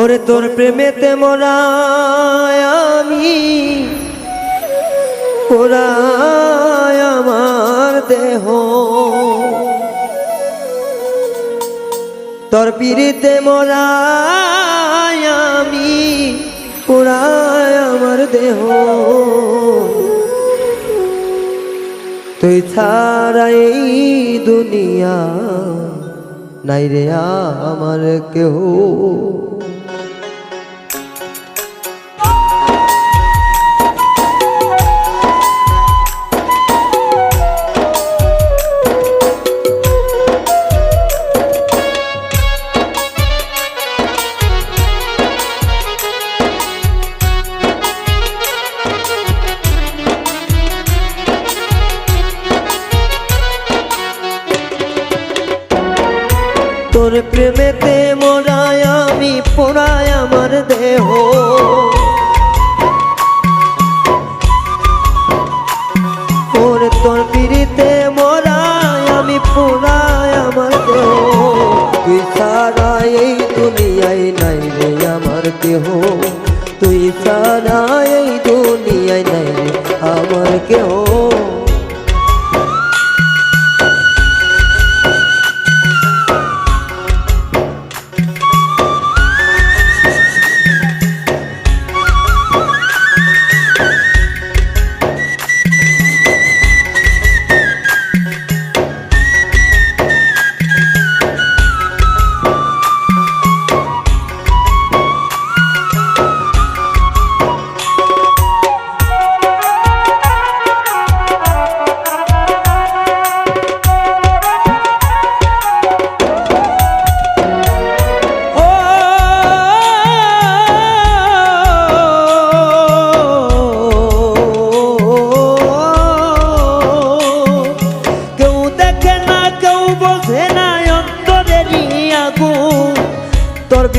ওরে তোর প্রেমেতে মোরা আমি। ওরাই আমার দেহ। তোর পিড়িতে মোরা আমি ওরাই আমার দেহ। তুই ছাড়া এই দুনিয়া নাই রে আমার কেউ তোর প্রেমেতে মোরায় আমি পোড়ায় আমার দেহ। ওর তোর পিড়িতে মোরায় আমি পোড়ায় আমার দেহ। তুই সারা এই দুনিয়ায় নাই রে আমার দেহ। তুই সারা এই দুনিয়ায় নাই আমার কেহ।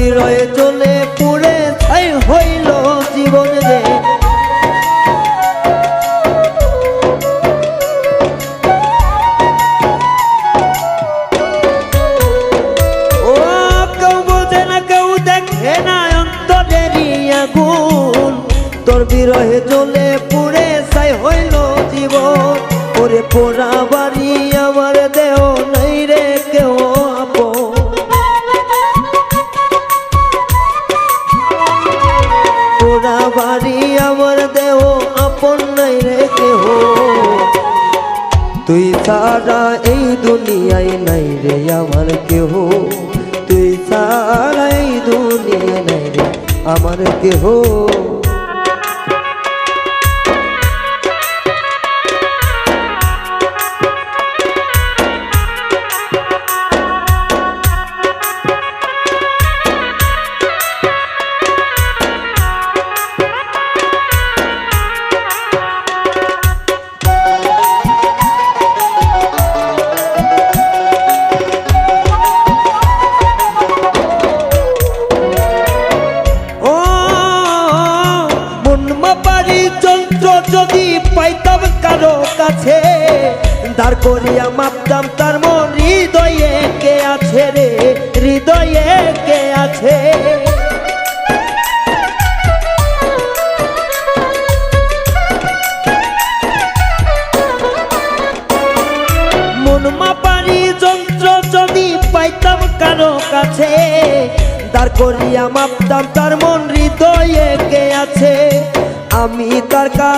বিরয়ে চলে পুড়ে ছাই হইল জীবন রে। কেউ না, কেউ দেখে তোর বিরহে জ্বলে পুড়ে ছাই হইল জীবন। ওরে পোড়া বাড়ি আমার বাড়ি, আমার দেহ আপন নাই রে কেহ। তুই সারা এই দুনিয়ায় নাই রে আমার কেহ। তুই সারা এই দুনিয়ায় নাই রে আমার কেহ। কারও কাছে। দাঁড় করিয়া মাপতাম তার মন, হৃদয়ে কে আছে রে? হৃদয়ে কে আছে? কাছে, দাঁড় করিয়া মাপতাম তার মন, হৃদয়ে কে আছে?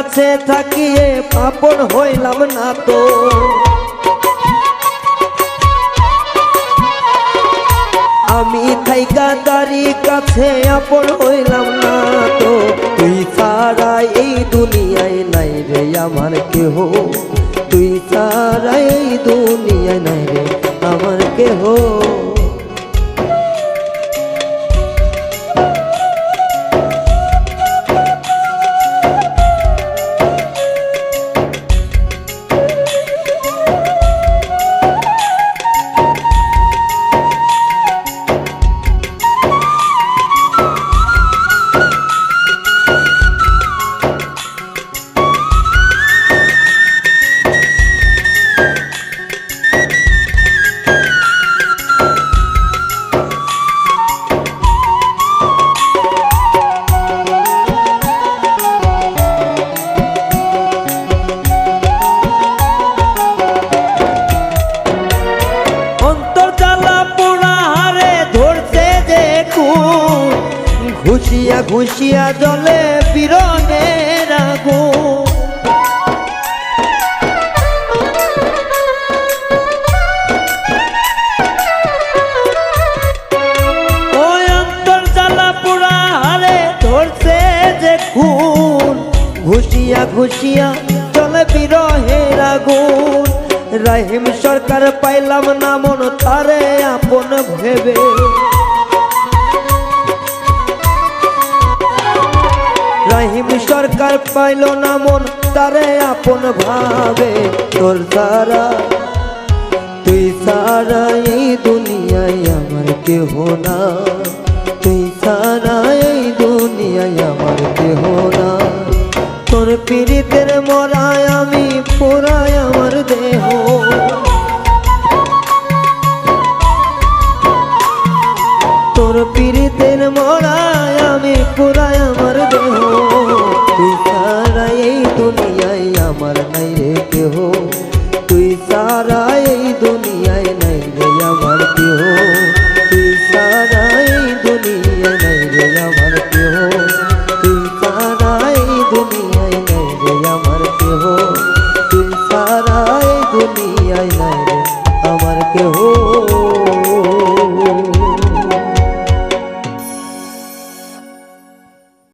কাছে থাকিয়ে পাপন হইলাম না তো। আমি থাইকা তারি কাছে আপন হইলাম না তো। তুই সারা এই দুনিয়ায় নাই রে আমার কেহ। তুই সারা এই দুনিয়ায় ঘুষিয়া জলে বিরনের আগুন। ঘুষিয়া ঘুষিয়া চলে বিরহের আগুন। রাহিম সরকার পাইলাম না মন, তারে আপন ভেবে। পাইল না মন, তারে আপন ভাবে। তোর সারা তুই সারা এই দুনিয়ায় আমার কেহ না। তুই সারা এই দুনিয়ায় আমার কেহ না। তোর পীড়িতের মরায় আমি পোড়ায়